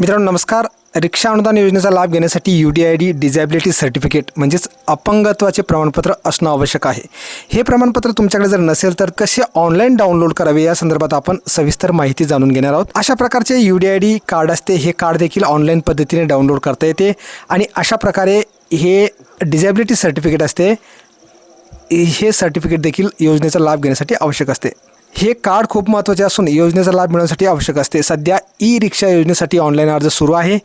मित्रांनो नमस्कार. रिक्षा अनुदान योजनेचा लाभ घेण्यासाठी U D I D disability certificate म्हणजेच अपंगत्वाचे प्रमाणपत्र असणं आवश्यक आहे. हे प्रमाणपत्र तुमच्याकडे जर नसेल तर कसे ऑनलाईन डाउनलोड करावे या संदर्भात आपण सविस्तर माहिती जाणून घेणार आहोत. अशा प्रकारचे U D I D card असते हे कार्ड देखील ऑनलाईन पद्धतीने डाउनलोड करता येते आणि अशा प्रकारे हे डिझॅबिलिटी सर्टिफिकेट असते हे सर्टिफिकेट देखील योजनेचा लाभ घेण्यासाठी आवश्यक असते. हे कार्ड खूप महत्त्वाचे असून योजनेचा लाभ मिळवण्यासाठी आवश्यक असते. सध्या ई रिक्षा योजनेसाठी ऑनलाईन अर्ज सुरू आहे.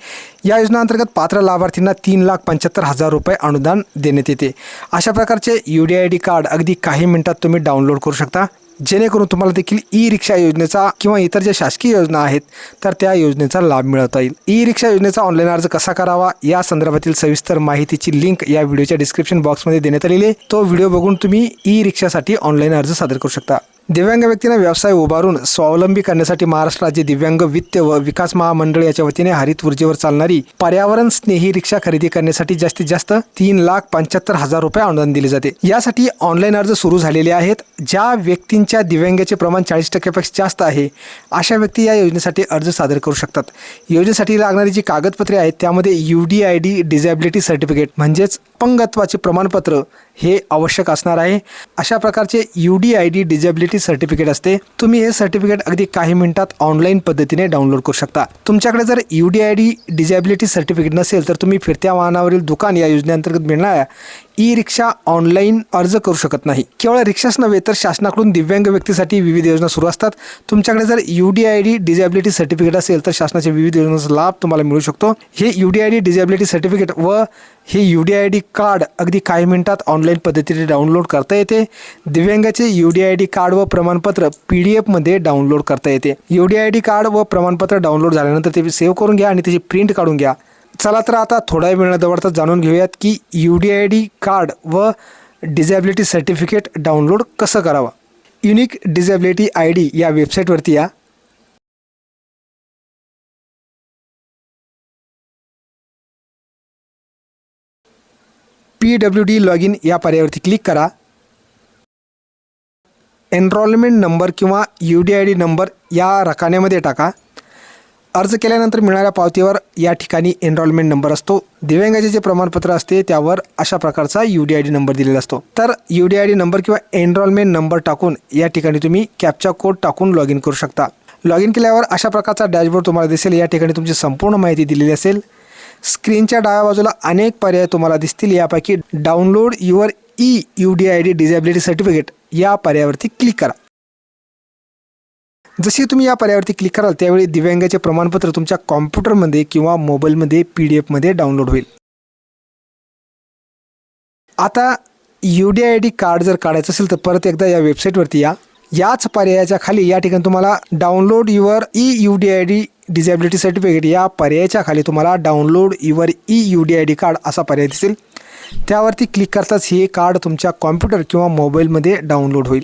या योजनेअंतर्गत पात्र लाभार्थींना तीन लाख पंच्याहत्तर हजार रुपये अनुदान देण्यात येते. अशा प्रकारचे U D I D card अगदी काही मिनिटात तुम्ही डाउनलोड करू शकता. जेणेकरून तुम्हाला देखील ई रिक्षा योजनेचा किंवा इतर ज्या शासकीय योजना आहेत तर त्या योजनेचा लाभ मिळवता येईल. ई रिक्षा योजनेचा ऑनलाईन अर्ज कसा करावा या संदर्भातील सविस्तर माहितीची लिंक या व्हिडिओच्या डिस्क्रिप्शन बॉक्समध्ये देण्यात आलेली आहे. तो व्हिडिओ बघून तुम्ही ई रिक्षासाठी ऑनलाईन अर्ज सादर करू शकता. दिव्यांग व्यक्तींना व्यवसाय उभारून स्वावलंबी करण्यासाठी महाराष्ट्र राज्य दिव्यांग वित्त व विकास महामंडळ याच्या वतीने हरित ऊर्जेवर चालणारी पर्यावरण स्नेही रिक्षा खरेदी करण्यासाठी जास्तीत जास्त तीन लाख पंच्याहत्तर हजार रुपये अनुदान दिले जाते. यासाठी ऑनलाईन अर्ज सुरू झालेले आहेत. ज्या व्यक्तींच्या दिव्यांगाचे प्रमाण चाळीस टक्क्यापेक्षा जास्त आहे अशा व्यक्ती या योजनेसाठी अर्ज सादर करू शकतात. योजनेसाठी लागणारी जी कागदपत्रे आहेत त्यामध्ये U D I D disability certificate म्हणजेच अपंगत्वाचे प्रमाणपत्र हे आवश्यक असणार आहे. अशा प्रकारचे U D I D disability certificate असते. तुम्ही हे सर्टिफिकेट अगदी काही मिनिटात ऑनलाईन पद्धतीने डाउनलोड करू शकता. तुमच्याकडे जर U D I D disability certificate नसेल तर तुम्ही फिरत्या वाहनावरील दुकान या योजनेअंतर्गत मिळणाऱ्या ई रिक्षा ऑनलाईन अर्ज करू शकत नाही. केवळ रिक्षाच नव्हे तर शासनाकडून दिव्यांग व्यक्तीसाठी विविध योजना सुरू असतात. तुमच्याकडे जर U D I D disability certificate असेल तर शासनाच्या विविध योजनांचा लाभ तुम्हाला मिळू शकतो. हे U D I D disability certificate व हे U D I D card अगदी काही मिनिटात ऑनलाईन पद्धतीने डाउनलोड करता येते. दिव्यांगाचे U D I D card व प्रमाणपत्र पी डी एफमध्ये डाउनलोड करता येते. U D I D card व प्रमाणपत्र डाउनलोड झाल्यानंतर ते सेव्ह करून घ्या आणि त्याची प्रिंट काढून घ्या. चला तर आता थोड्या वेळ दवडता जाणून घेऊयात की U D I D card व डिझॅबिलिटी सर्टिफिकेट डाउनलोड कसं करावं? युनिक डिझॅबिलिटी आय डी या वेबसाईटवरती या. P W D log in या पर्यायावरती क्लिक करा. एनरोलमेंट नंबर किंवा U D I D number या रकान्यामध्ये टाका. अर्ज केल्यानंतर मिळणाऱ्या पावतीवर या ठिकाणी एनरोलमेंट नंबर असतो. दिव्यांगाचे जे प्रमाणपत्र असते त्यावर अशा प्रकारचा U D I D number दिलेला असतो. तर U D I D number किंवा एनरोलमेंट नंबर टाकून या ठिकाणी तुम्ही कॅपचा कोड टाकून लॉग इन करू शकता. लॉग इन केल्यावर अशा प्रकारचा डॅशबोर्ड तुम्हाला दिसेल. या ठिकाणी तुमची संपूर्ण माहिती दिलेली असेल. स्क्रीनच्या डाव्या बाजूला अनेक पर्याय तुम्हाला दिसतील. यापैकी download your e U D I D disability certificate या पर्यायावरती क्लिक करा. जशी तुम्ही या पर्यायावरती क्लिक कराल त्यावेळी दिव्यांगाचे प्रमाणपत्र तुमच्या कॉम्प्युटरमध्ये किंवा मोबाईलमध्ये पी डी एफमध्ये डाउनलोड होईल. आता U D I D card जर काढायचं असेल तर परत एकदा या वेबसाईटवरती या. याच पर्यायाच्या खाली या ठिकाणी तुम्हाला download your e U D I D disability certificate या पर्यायाच्या खाली तुम्हाला download your e U D I D card असा पर्याय दिसेल. त्यावरती क्लिक करताच हे कार्ड तुमच्या कॉम्प्युटर किंवा मोबाईलमध्ये डाउनलोड होईल.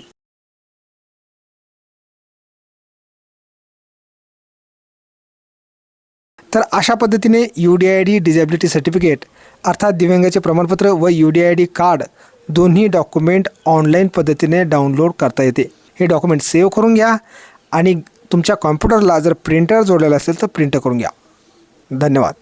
तर अशा पद्धतीने U D I D disability certificate अर्थात दिव्यांगाचे प्रमाणपत्र व U D I D card दोन्ही डॉक्युमेंट ऑनलाईन पद्धतीने डाउनलोड करता येते. हे डॉक्युमेंट सेव्ह करून घ्या आणि तुमच्या कॉम्प्युटरला जर प्रिंटर जोडलेलं असेल तर प्रिंट करून घ्या. धन्यवाद.